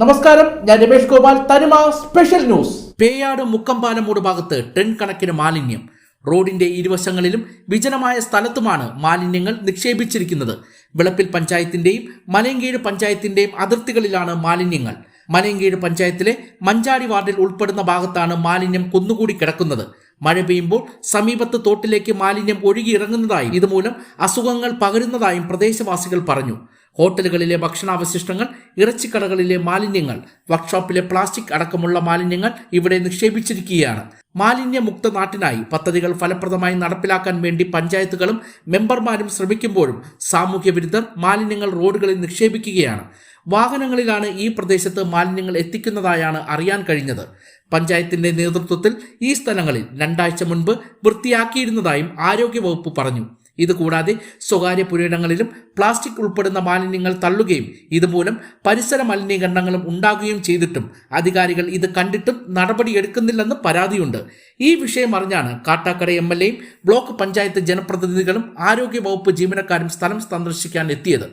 നമസ്കാരം ഞാൻ രമേഷ് ഗോപാൽ തനിമ സ്പെഷ്യൽ ന്യൂസ്. പേയാട് മുക്കമ്പാലമൂട് ഭാഗത്ത് ടൺ കണക്കിന് മാലിന്യം. റോഡിന്റെ ഇരുവശങ്ങളിലും വിജനമായ സ്ഥലത്തുമാണ് മാലിന്യങ്ങൾ നിക്ഷേപിച്ചിരിക്കുന്നത്. വിളപ്പിൽ പഞ്ചായത്തിന്റെയും മലയങ്കീഴ് പഞ്ചായത്തിന്റെയും അതിർത്തികളിലാണ് മാലിന്യങ്ങൾ. മലയങ്കീഴ് പഞ്ചായത്തിലെ മഞ്ചാടി വാർഡിൽ ഉൾപ്പെടുന്ന ഭാഗത്താണ് മാലിന്യം കുന്നുകൂടി കിടക്കുന്നത്. മഴ പെയ്യുമ്പോൾ സമീപത്ത് തോട്ടിലേക്ക് മാലിന്യം ഒഴുകിയിറങ്ങുന്നതായും ഇതുമൂലം അസുഖങ്ങൾ പകരുന്നതായും പ്രദേശവാസികൾ പറഞ്ഞു. ഹോട്ടലുകളിലെ ഭക്ഷണാവശിഷ്ടങ്ങൾ ഇറച്ചിക്കടകളിലെ മാലിന്യങ്ങൾ വർക്ക്ഷോപ്പിലെ പ്ലാസ്റ്റിക് അടക്കമുള്ള മാലിന്യങ്ങൾ ഇവിടെ നിക്ഷേപിച്ചിരിക്കുകയാണ്. മാലിന്യമുക്ത നാട്ടിനായി പദ്ധതികൾ ഫലപ്രദമായി നടപ്പിലാക്കാൻ വേണ്ടി പഞ്ചായത്തുകളും മെമ്പർമാരും ശ്രമിക്കുമ്പോഴും സാമൂഹ്യ വിരുദ്ധർ മാലിന്യങ്ങൾ റോഡുകളിൽ നിക്ഷേപിക്കുകയാണ്. വാഹനങ്ങളിലാണ് ഈ പ്രദേശത്ത് മാലിന്യങ്ങൾ എത്തിക്കുന്നതായാണ് അറിയാൻ കഴിഞ്ഞത്. പഞ്ചായത്തിന്റെ നേതൃത്വത്തിൽ ഈ സ്ഥലങ്ങളിൽ രണ്ടാഴ്ച മുൻപ് വൃത്തിയാക്കിയിരുന്നതായും ആരോഗ്യവകുപ്പ് പറഞ്ഞു. ഇതുകൂടാതെ സ്വകാര്യ പുരയിടങ്ങളിലും പ്ലാസ്റ്റിക് ഉൾപ്പെടുന്ന മാലിന്യങ്ങൾ തള്ളുകയും ഇതുമൂലം പരിസര മലിനീകരണങ്ങളും ഉണ്ടാകുകയും ചെയ്തിട്ടും അധികാരികൾ ഇത് കണ്ടിട്ടും നടപടിയെടുക്കുന്നില്ലെന്ന് പരാതിയുണ്ട്. ഈ വിഷയം അറിഞ്ഞാണ് കാട്ടാക്കട എം എൽ എയും ബ്ലോക്ക് പഞ്ചായത്ത് ജനപ്രതിനിധികളും ആരോഗ്യവകുപ്പ് ജീവനക്കാരും സ്ഥലം സന്ദർശിക്കാൻ എത്തിയത്.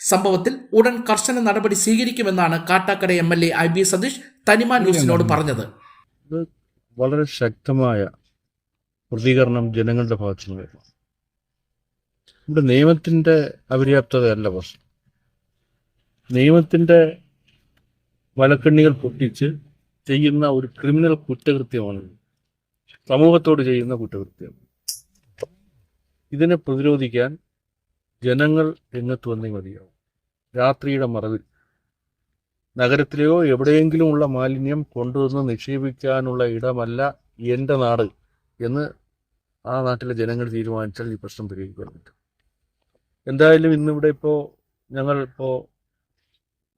സംഭവത്തിൽ ഉടൻ കർശന നടപടി സ്വീകരിക്കുമെന്നാണ് Kattakkada M L A I B Satheesh Thanima ന്യൂസിനോട് പറഞ്ഞത്. വളരെ ശക്തമായ പ്രതികരണം ജനങ്ങളുടെ ഭാഗത്തു നിന്ന് വരുന്നു ഇവിടെ നിയമത്തിന്റെ അപര്യാപ്തതയല്ല പ്രശ്നം. നിയമത്തിന്റെ വലക്കണ്ണികൾ പൊട്ടിച്ച് ചെയ്യുന്ന ഒരു ക്രിമിനൽ കുറ്റകൃത്യമാണ് സമൂഹത്തോട് ചെയ്യുന്ന കുറ്റകൃത്യം ഇതിനെ പ്രതിരോധിക്കാൻ ജനങ്ങൾ രംഗത്ത് വന്നേ മതിയാവും. രാത്രിയുടെ മറവിൽ. നഗരത്തിലെയോ എവിടെയെങ്കിലുമുള്ള മാലിന്യം കൊണ്ടുവന്ന് നിക്ഷേപിക്കാനുള്ള ഇടമല്ല എന്റെ നാട് എന്ന് ആ നാട്ടിലെ ജനങ്ങൾ തീരുമാനിച്ചാൽ ഈ പ്രശ്നം പരിഹരിക്കാൻ പറ്റും. എന്തായാലും ഇന്നിവിടെ ഇപ്പോൾ ഞങ്ങൾ ഇപ്പോൾ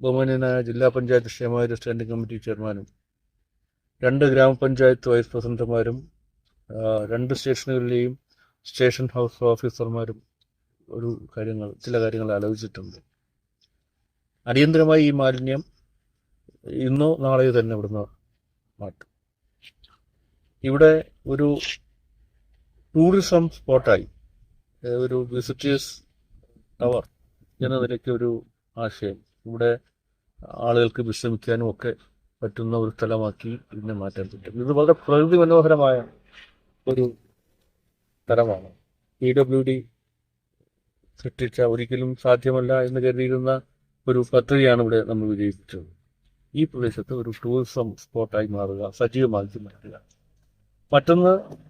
ബഹുമാന്യനായ ജില്ലാ പഞ്ചായത്ത് ക്ഷേമകാര്യ സ്റ്റാൻഡിംഗ് കമ്മിറ്റി ചെയർമാനും രണ്ട് ഗ്രാമപഞ്ചായത്ത് വൈസ് പ്രസിഡന്റുമാരും രണ്ട് സ്റ്റേഷനുകളിലെയും സ്റ്റേഷൻ ഹൗസ് ഓഫീസർമാരും ഒരു കാര്യങ്ങൾ ചില കാര്യങ്ങൾ ആലോചിച്ചിട്ടുണ്ട്. അടിയന്തരമായി ഈ മാലിന്യം ഇന്നോ നാളെയോ തന്നെ ഇവിടുന്ന് മാറ്റും. ഇവിടെ ഒരു ടൂറിസം സ്പോട്ടായി. ഒരു വിസിറ്റേഴ്സ് ടവർ എന്ന നിലയ്ക്ക് ഒരു ആശയം. ഇവിടെ ആളുകൾക്ക് വിശ്രമിക്കാനും ഒക്കെ പറ്റുന്ന ഒരു സ്ഥലമാക്കി ഇതിനെ മാറ്റാൻ പറ്റും. ഇത് വളരെ പ്രകൃതി മനോഹരമായ ഒരു സ്ഥലമാണ്. പി ഡബ്ല്യു ഡി സൃഷ്ടിച്ച ഒരിക്കലും സാധ്യമല്ല എന്ന് കരുതിയിരുന്ന ഒരു പദ്ധതിയാണ് ഇവിടെ നമ്മൾ വിജയിപ്പിച്ചത്. ഈ പ്രദേശത്ത് ഒരു ടൂറിസം സ്പോട്ടായി മാറുക സജീവമാക്കി മാറ്റുക. മറ്റൊന്ന്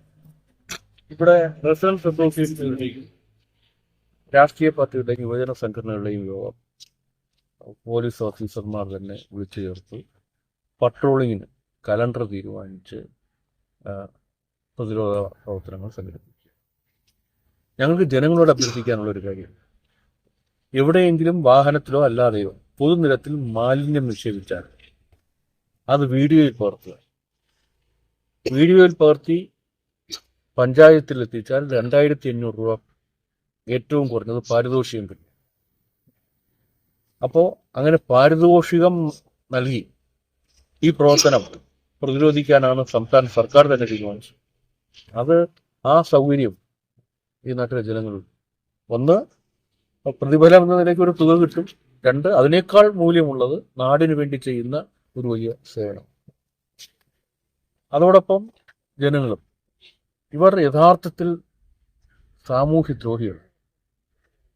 ഇവിടെ റെസിഡൻസ് അസോസിയേഷനുകളുടെയും രാഷ്ട്രീയ പാർട്ടികളുടെയും യുവജന സംഘടനകളുടെയും യോഗം പോലീസ് ഓഫീസർമാർ തന്നെ വിളിച്ചു ചേർത്ത്. പട്രോളിങ്ങിന് കലണ്ടർ തീരുമാനിച്ച് പ്രതിരോധ പ്രവർത്തനങ്ങൾ സംഘടിപ്പിക്കുക ഞങ്ങൾക്ക് ജനങ്ങളോട് അഭ്യർത്ഥിക്കാനുള്ള ഒരു കാര്യം. എവിടെയെങ്കിലും വാഹനത്തിലോ അല്ലാതെയോ പൊതുനിരത്തിൽ മാലിന്യം നിക്ഷേപിച്ചാൽ അത് വീഡിയോയിൽ പകർത്തുക. വീഡിയോയിൽ പകർത്തി പഞ്ചായത്തിൽ എത്തിച്ചാൽ രണ്ടായിരത്തി അഞ്ഞൂറ് രൂപ ഏറ്റവും കുറഞ്ഞത് പാരിതോഷികം കിട്ടും. അപ്പോൾ അങ്ങനെ പാരിതോഷികം നൽകി ഈ പ്രവർത്തനം പ്രതിരോധിക്കാനാണ് സംസ്ഥാന സർക്കാർ തന്നെ തീരുമാനിച്ചത്. അത് ആ സൗകര്യം ഈ നാട്ടിലെ ജനങ്ങളുണ്ട് ഒന്ന് പ്രതിഫലം എന്ന നിലയ്ക്ക് ഒരു തുക കിട്ടും. രണ്ട് അതിനേക്കാൾ മൂല്യമുള്ളത് നാടിനു വേണ്ടി ചെയ്യുന്ന ഒരു വലിയ സേവനം. അതോടൊപ്പം ജനങ്ങളും ഇവർ യഥാർത്ഥത്തിൽ സാമൂഹ്യ ദ്രോഹികൾ.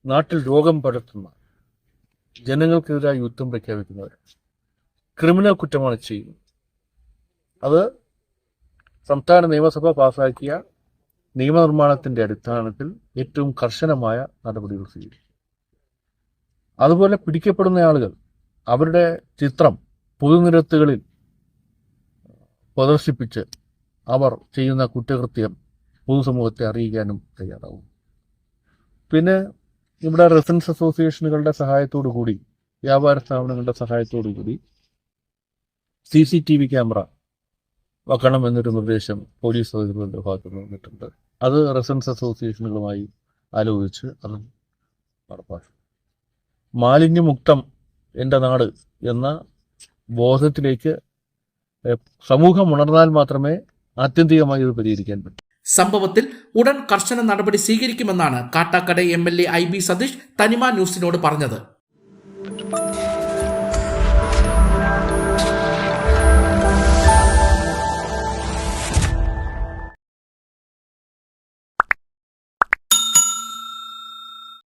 നാട്ടിൽ രോഗം പടർത്തുന്ന ജനങ്ങൾക്കെതിരായി യുദ്ധം പ്രഖ്യാപിക്കുന്നവർ. ക്രിമിനൽ കുറ്റമാണ് ചെയ്യുന്നത്. അത് സംസ്ഥാന നിയമസഭ പാസാക്കിയ നിയമനിർമ്മാണത്തിന്റെ അടിസ്ഥാനത്തിൽ ഏറ്റവും കർശനമായ നടപടികൾ സ്വീകരിക്കും അതുപോലെ പിടിക്കപ്പെടുന്ന ആളുകൾ അവരുടെ ചിത്രം പൊതുനിരത്തുകളിൽ പ്രദർശിപ്പിച്ച് അവർ ചെയ്യുന്ന കുറ്റകൃത്യം പൊതുസമൂഹത്തെ അറിയിക്കാനും തയ്യാറാവും. പിന്നെ ഇവിടെ റെസിഡൻസ് അസോസിയേഷനുകളുടെ സഹായത്തോടു കൂടി വ്യാപാര സ്ഥാപനങ്ങളുടെ സഹായത്തോടു കൂടി C C T V camera വെക്കണം എന്നൊരു നിർദ്ദേശം പോലീസ് അധികൃതരുടെ ഭാഗത്ത് നിന്ന് വന്നിട്ടുണ്ട്. അത് റെസിഡൻസ് അസോസിയേഷനുകളുമായി ആലോചിച്ച് അത് നടപ്പാക്കും. മാലിന്യമുക്തം എന്റെ നാട് എന്ന ബോധത്തിലേക്ക് സമൂഹം ഉണർന്നാൽ മാത്രമേ ആത്യന്തികമായി ഇത് പരിഹരിക്കാൻ പറ്റും. സംഭവത്തിൽ ഉടൻ കർശന നടപടി സ്വീകരിക്കുമെന്നാണ് Kattakkada M L A I B Satheesh Thanima ന്യൂസിനോട് പറഞ്ഞത്.